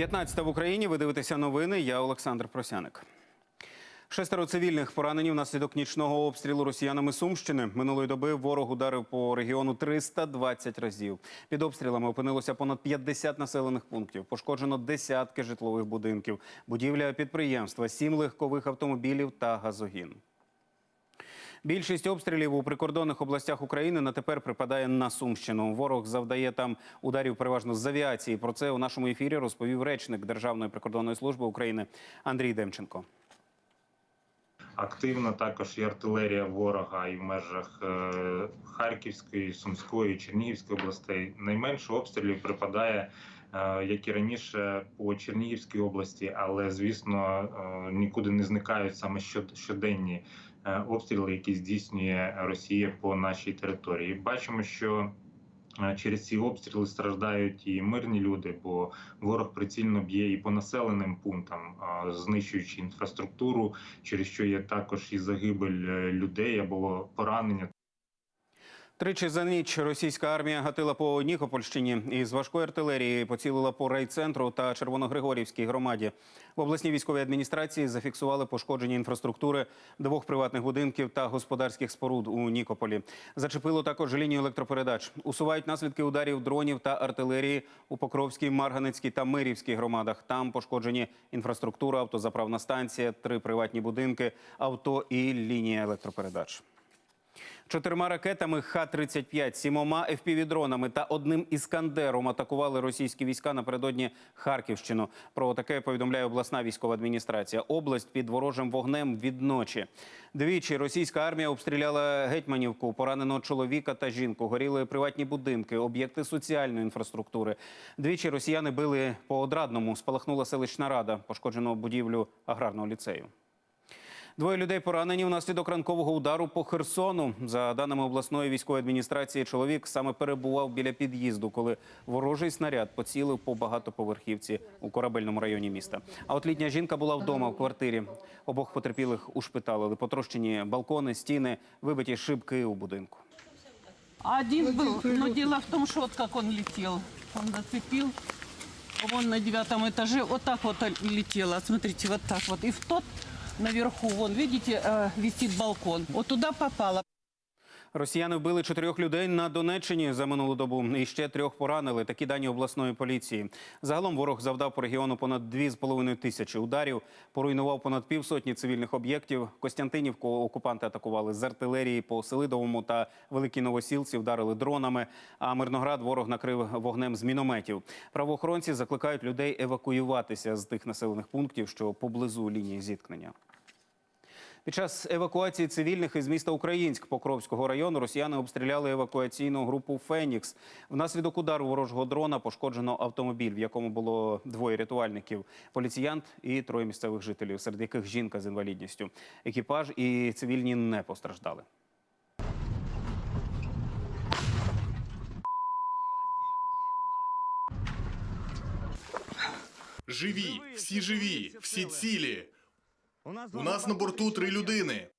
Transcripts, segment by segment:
15 в Україні. Ви дивитеся новини. Я Олександр Просяник. Шестеро цивільних поранені внаслідок нічного обстрілу росіянами Сумщини. Минулої доби ворог ударив по регіону 320 разів. Під обстрілами опинилося понад 50 населених пунктів. Пошкоджено десятки житлових будинків, будівля підприємства, сім легкових автомобілів та газогін. Більшість обстрілів у прикордонних областях України на тепер припадає на Сумщину. Ворог завдає там ударів переважно з авіації. Про це у нашому ефірі розповів речник Державної прикордонної служби України Андрій Демченко. Активна також і артилерія ворога і в межах е, Харківської, Сумської, Чернігівської областей. Найменше обстрілів припадає, е, як і раніше, по Чернігівській області, але звісно е, нікуди не зникають саме щод- щоденні обстріли, які здійснює Росія по нашій території. Бачимо, що е, Через ці обстріли страждають і мирні люди, бо ворог прицільно б'є і по населеним пунктам, знищуючи інфраструктуру, через що є також і загибель е, людей або поранення. Тричі за ніч російська армія гатила по Нікопольщині із важкої артилерії поцілила по райцентру та Червоногригорівській громаді. В обласній військовій адміністрації зафіксували пошкодження інфраструктури двох приватних будинків та господарських споруд у Нікополі. Зачепило також лінію електропередач. Усувають наслідки ударів дронів та артилерії у Покровській, Марганецькій та Мирівській громадах. Там пошкоджені інфраструктура, автозаправна станція, три приватні будинки, авто і лінія електропередач. Чотирма ракетами Х-35, сімома FPV-дронами та одним іскандером атакували російські війська напередодні Харківщину. Про таке повідомляє обласна військова адміністрація. Область під ворожим вогнем від ночі. Двічі російська армія обстріляла Гетьманівку, поранено чоловіка та жінку. Горіли приватні будинки, об'єкти соціальної інфраструктури. Двічі росіяни били по одрадному. Спалахнула селищна рада, пошкоджено будівлю аграрного ліцею. Двоє людей поранені внаслідок ранкового удару по Херсону. За даними обласної військової адміністрації, чоловік саме перебував біля під'їзду, коли ворожий снаряд поцілив по багатоповерхівці у корабельному районі міста. А от літня жінка була вдома в квартирі. Обох потерпілих ушпиталили. Потрощені балкони, стіни, вибиті шибки у будинку. Один был, но дело в том, что вот как он летел. Он зацепил, вон на девятом этаже, вот так вот летело, смотрите, вот так вот. И в тот наверху, вон, видите, э, висит балкон. Вот туда попало. Росіяни вбили чотирьох людей на Донеччині за минулу добу. І ще трьох поранили. Такі дані обласної поліції. Загалом ворог завдав по регіону понад дві з половиною тисячі ударів. Поруйнував понад півсотні цивільних об'єктів. Костянтинівку окупанти атакували з артилерії по Селидовому та Великій Новосілці. Вдарили дронами. А Мирноград ворог накрив вогнем з мінометів. Правоохоронці закликають людей евакуюватися з тих населених пунктів, що поблизу лінії зіткнення. Під час евакуації цивільних із міста Українськ Покровського району росіяни обстріляли евакуаційну групу Фенікс. Внаслідок удару ворожого дрона пошкоджено автомобіль, в якому було двоє рятувальників, поліціянт і троє місцевих жителів, серед яких жінка з інвалідністю. Екіпаж і цивільні не постраждали. Живі, всі живі, всі цілі. У нас на борту три людини.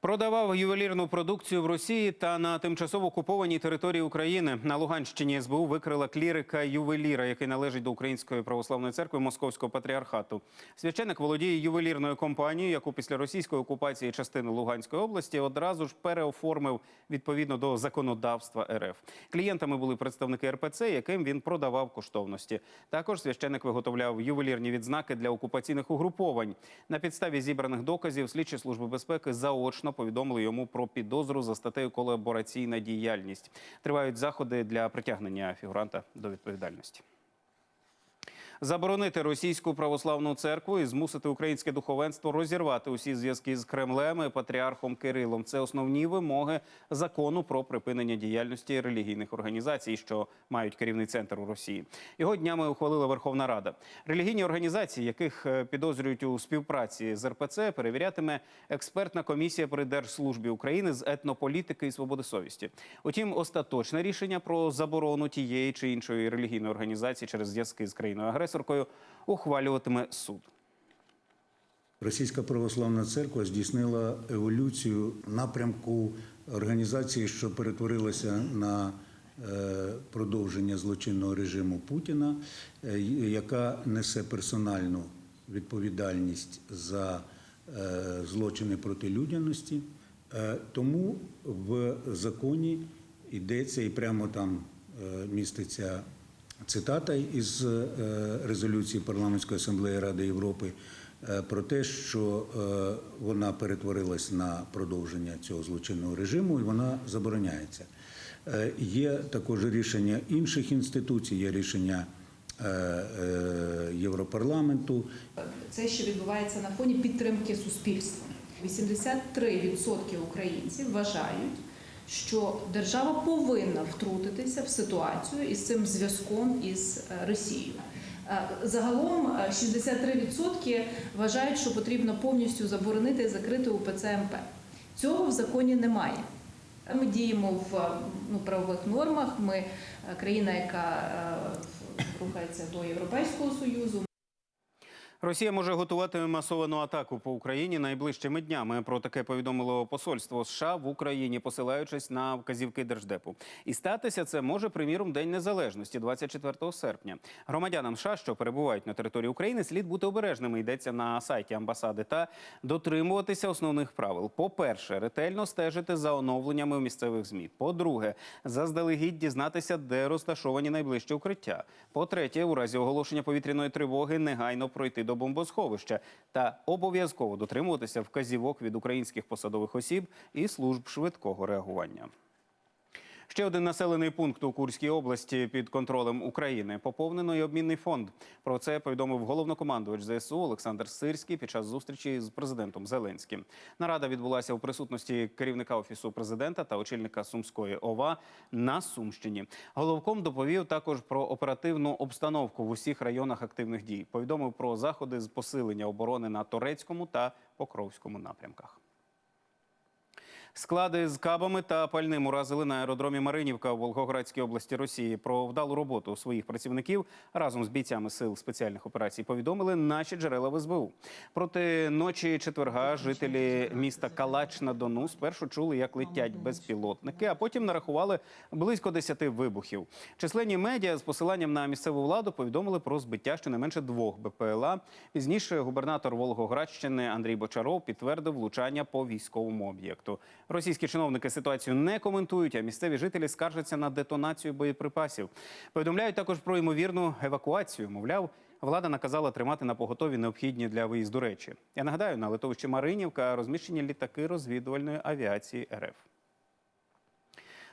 Продавав ювелірну продукцію в Росії та на тимчасово окупованій території України. На Луганщині СБУ викрила клірика ювеліра, який належить до Української православної церкви Московського патріархату. Священик володіє ювелірною компанією, яку після російської окупації частини Луганської області одразу ж переоформив відповідно до законодавства РФ. Клієнтами були представники РПЦ, яким він продавав коштовності. Також священик виготовляв ювелірні відзнаки для окупаційних угруповань. На підставі зібраних доказів слідчі служби безпеки заочно повідомили йому про підозру за статтею колабораційна діяльність. Тривають заходи для притягнення фігуранта до відповідальності. Заборонити російську православну церкву і змусити українське духовенство розірвати усі зв'язки з Кремлем і патріархом Кирилом. Це основні вимоги закону про припинення діяльності релігійних організацій, що мають керівний центр у Росії. Його днями ухвалила Верховна Рада. Релігійні організації, яких е, підозрюють у співпраці з РПЦ, перевірятиме експертна комісія при Держслужбі України з етнополітики і свободи совісті. Утім, остаточне рішення про заборону тієї чи іншої релігійної організації через зв'язки з країною агресоркою ухвалюватиме суд. Російська православна церква здійснила еволюцію напрямку організації, що перетворилася на е, продовження злочинного режиму Путіна, е, яка несе персональну відповідальність за е, злочини проти людяності. Тому в законі йдеться і прямо там міститься цитата із е, резолюції Парламентської асамблеї Ради Європи е, про те, що е, вона перетворилась на продовження цього злочинного режиму і вона забороняється. Є також рішення інших інституцій, є рішення Європарламенту, Це ще відбувається на фоні підтримки суспільства. 83% українців вважають, що держава повинна втрутитися в ситуацію із цим зв'язком із е, Росією. Е, Загалом е, 63% вважають, що потрібно повністю заборонити і закрити УПЦ МП. Цього в законі немає. Ми діємо в е, ну, правових нормах. Ми е, країна, яка е, рухається до Європейського союзу. Росія може готувати масовану атаку по Україні найближчими днями. Про таке повідомило посольство США в Україні, посилаючись на вказівки держдепу. І статися це може приміром День Незалежності, 24 серпня. Громадянам США, що перебувають на території України, слід бути обережними. Йдеться на сайті амбасади та дотримуватися основних правил. По-перше, ретельно стежити за оновленнями у місцевих змі. По-друге, заздалегідь дізнатися, де розташовані найближчі укриття. По-третє, у разі оголошення повітряної тривоги негайно пройти до бомбосховища та обов'язково дотримуватися вказівок від українських посадових осіб і служб швидкого реагування. Ще один населений пункт у Курській області під контролем України. Поповнено і обмінний фонд. Про це повідомив головнокомандувач ЗСУ Олександр Сирський під час зустрічі з президентом Зеленським. Нарада відбулася у присутності керівника офісу президента та очільника Сумської ОВА на Сумщині. Головком доповів також про оперативну обстановку в усіх районах активних дій. Повідомив про заходи з посилення оборони на Торецькому та Покровському напрямках. Склади з кабами та пальним уразили на аеродромі Маринівка у Волгоградській області Росії. Про вдалу роботу своїх працівників разом з бійцями сил спеціальних операцій повідомили наші джерела в СБУ. Проти ночі четверга жителі міста Калач на Дону спершу чули, як летять безпілотники, а потім нарахували близько 10 вибухів. Численні медіа з посиланням на місцеву владу повідомили про збиття щонайменше двох БПЛА. Пізніше губернатор Волгоградщини Андрій Бочаров підтвердив влучання по військовому об'єкту. Російські чиновники ситуацію не коментують, а місцеві жителі скаржаться на детонацію боєприпасів. Повідомляють також про ймовірну евакуацію. Мовляв, влада наказала тримати на поготові необхідні для виїзду речі. Я нагадаю, на литовищі Маринівка розміщені літаки розвідувальної авіації РФ.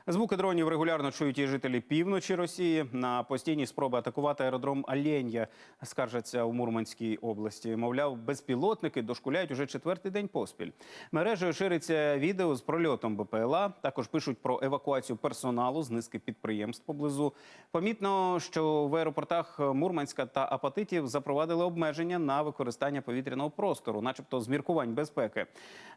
Звуки дронів регулярно чують і жителі півночі Росії. На постійні спроби атакувати аеродром Ален'я скаржаться у Мурманській області. Мовляв, безпілотники дошкуляють уже четвертий день поспіль. Мережею шириться відео з прольотом БПЛА. Також пишуть про евакуацію персоналу з низки підприємств поблизу. Помітно, що в аеропортах Мурманська та Апатитів запровадили обмеження на використання повітряного простору, начебто з міркувань безпеки.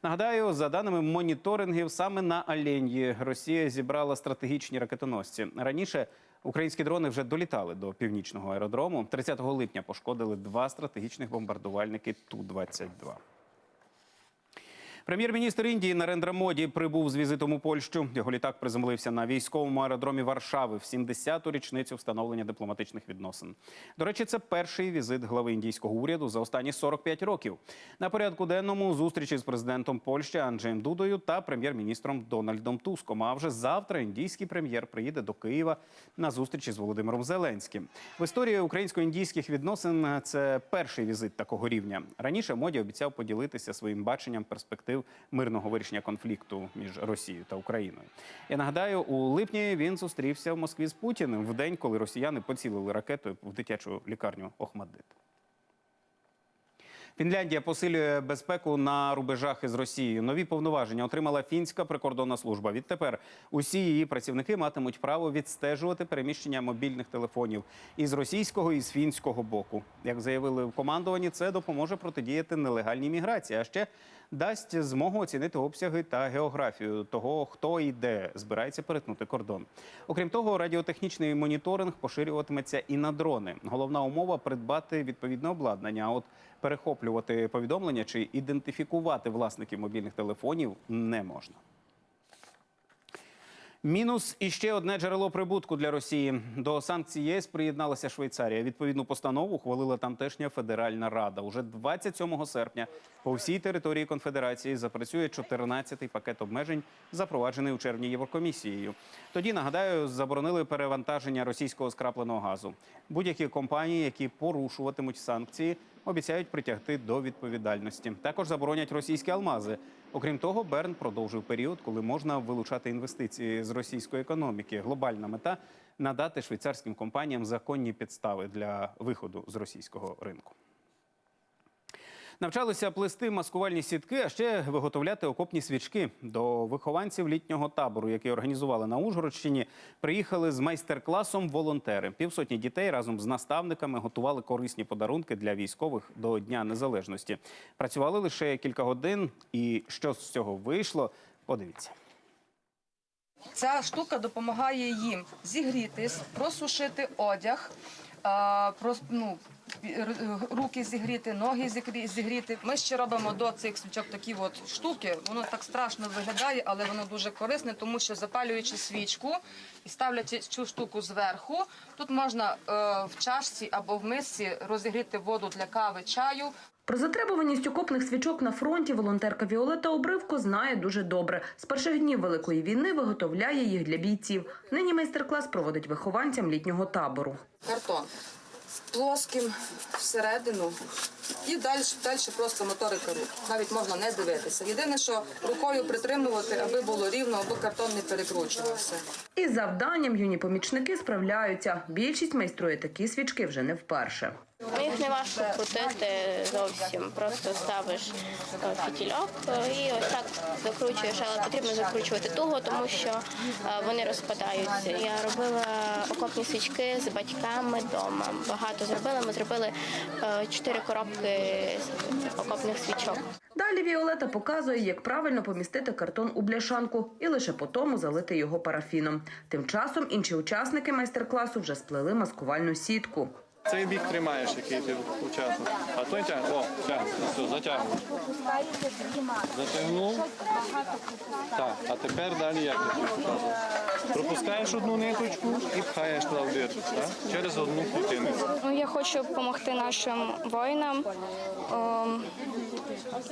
Нагадаю, за даними моніторингів, саме на Ален'ї Росія зібрала стратегічні ракетоносці. Раніше українські дрони вже долітали до північного аеродрому. 30 липня пошкодили два стратегічних бомбардувальники Ту-22. Прем'єр-міністр Індії Нарендра Моді прибув з візитом у Польщу. Його літак приземлився на військовому аеродромі Варшави в 70-ту річницю встановлення дипломатичних відносин. До речі, це перший візит глави індійського уряду за останні 45 років. На порядку денному зустрічі з президентом Польщі Анджеєм Дудою та прем'єр-міністром Дональдом Туском. А вже завтра індійський прем'єр приїде до Києва на зустрічі з Володимиром Зеленським. В історії українсько-індійських відносин це перший візит такого рівня. Раніше моді обіцяв поділитися своїм баченням перспектив мирного вирішення конфлікту між Росією та Україною. Я нагадаю, у липні він зустрівся в Москві з Путіним в день, коли росіяни поцілили ракетою в дитячу лікарню Охмаддит. Фінляндія посилює безпеку на рубежах із Росією. Нові повноваження отримала фінська прикордонна служба. Відтепер усі її працівники матимуть право відстежувати переміщення мобільних телефонів із російського і з фінського боку. Як заявили в командуванні, це допоможе протидіяти нелегальній міграції, а ще дасть змогу оцінити обсяги та географію того, хто і де збирається перетнути кордон. Окрім того, радіотехнічний моніторинг поширюватиметься і на дрони. Головна умова придбати відповідне обладнання. А от перехоплювати повідомлення чи ідентифікувати власників мобільних телефонів не можна. Мінус і ще одне джерело прибутку для Росії. До санкцій ЄС приєдналася Швейцарія. Відповідну постанову ухвалила тамтешня федеральна рада. Уже 27 серпня по всій території конфедерації запрацює 14-й пакет обмежень, запроваджений у червні Єврокомісією. Тоді нагадаю, заборонили перевантаження російського скрапленого газу. Будь-які компанії, які порушуватимуть санкції, обіцяють притягти до відповідальності. Також заборонять російські алмази. Окрім того, Берн продовжив період, коли можна вилучати інвестиції з російської економіки. Глобальна мета надати швейцарським компаніям законні підстави для виходу з російського ринку. Навчалися плести маскувальні сітки, а ще виготовляти окопні свічки. До вихованців літнього табору, який організували на Ужгородщині, приїхали з майстер-класом волонтери. Півсотні дітей разом з наставниками готували корисні подарунки для військових до Дня Незалежності. Працювали лише кілька годин, і що з цього вийшло, подивіться. Ця штука допомагає їм зігрітись, просушити одяг, а, прос- ну, руки зігріти, ноги зігрі- зігріти. Ми ще робимо до цих свічок такі от штуки. Воно так страшно виглядає, але воно дуже корисне, тому що запалюючи свічку і ставлячи цю штуку зверху, тут можна е, в чашці або в мисці розігріти воду для кави, чаю. Про затребуваність окопних свічок на фронті волонтерка Віолета Обривко знає дуже добре. З перших днів великої війни виготовляє їх для бійців. Нині майстер-клас проводить вихованцям літнього табору. картон плоским всередину і далі, далі просто моторика рук. Навіть можна не дивитися. Єдине, що рукою притримувати, аби було рівно, аби картон не перекручувався. Із завданням юні помічники справляються. Більшість майструє такі свічки вже не вперше. Ну, Їх не важко крутити зовсім. Просто ставиш е, фітільок е, і ось так закручуєш, але потрібно закручувати туго, тому що е, вони розпадаються. Я робила окопні свічки з батьками вдома. Багато зробила. Ми зробили чотири коробки окопних свічок. Далі Віолета показує, як правильно помістити картон у бляшанку і лише по тому залити його парафіном. Тим часом інші учасники майстер-класу вже сплели маскувальну сітку. Цей бік тримаєш, який ти учасник. А той тягне. О, тягне. Все, затягуєш. Затягнув. Так, а тепер далі як? Пропускаєш одну ниточку і пхаєш туди в дирку, так? Через одну крутиницю. Ну, я хочу допомогти нашим воїнам. Ем,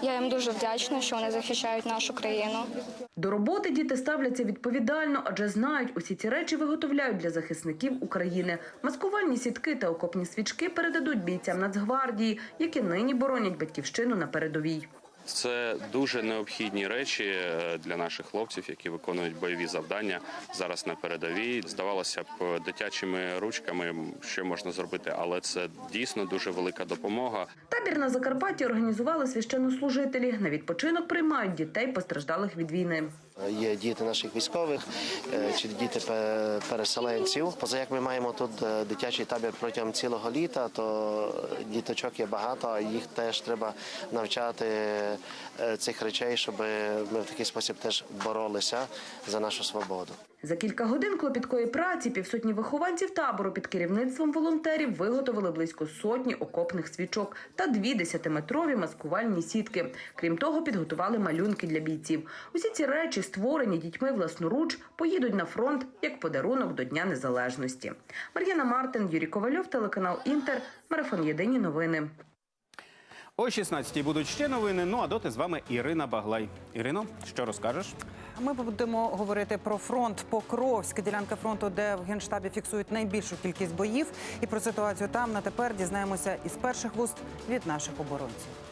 Я їм дуже вдячна, що вони захищають нашу країну. До роботи діти ставляться відповідально, адже знають, усі ці речі виготовляють для захисників України. Маскувальні сітки та окопні свічки передадуть бійцям Нацгвардії, які нині боронять батьківщину на передовій. Це дуже необхідні речі е, для наших хлопців, які виконують бойові завдання зараз на передовій. Здавалося б, дитячими ручками що можна зробити, але це дійсно дуже велика допомога. Табір на Закарпатті організували священнослужителі. На відпочинок приймають дітей, постраждалих від війни. Є діти наших військових е, чи діти переселенців. Поза як ми маємо тут е, дитячий табір протягом цілого літа, то діточок є багато, а їх теж треба навчати е, цих речей, щоб ми в такий спосіб теж боролися за нашу свободу. За кілька годин клопіткої праці півсотні вихованців табору під керівництвом волонтерів виготовили близько сотні окопних свічок та дві десятиметрові маскувальні сітки. Крім того, підготували малюнки для бійців. Усі ці речі, створені дітьми власноруч, поїдуть на фронт як подарунок до Дня Незалежності. Мар'яна Мартин, Юрій Ковальов, телеканал Інтер, марафон Єдині новини. О 16-й будуть ще новини. Ну а доти з вами Ірина Баглай. Ірино, що розкажеш? Ми будемо говорити про фронт Покровськ, ділянка фронту, де в генштабі фіксують найбільшу кількість боїв. І про ситуацію там на тепер дізнаємося із перших вуст від наших оборонців.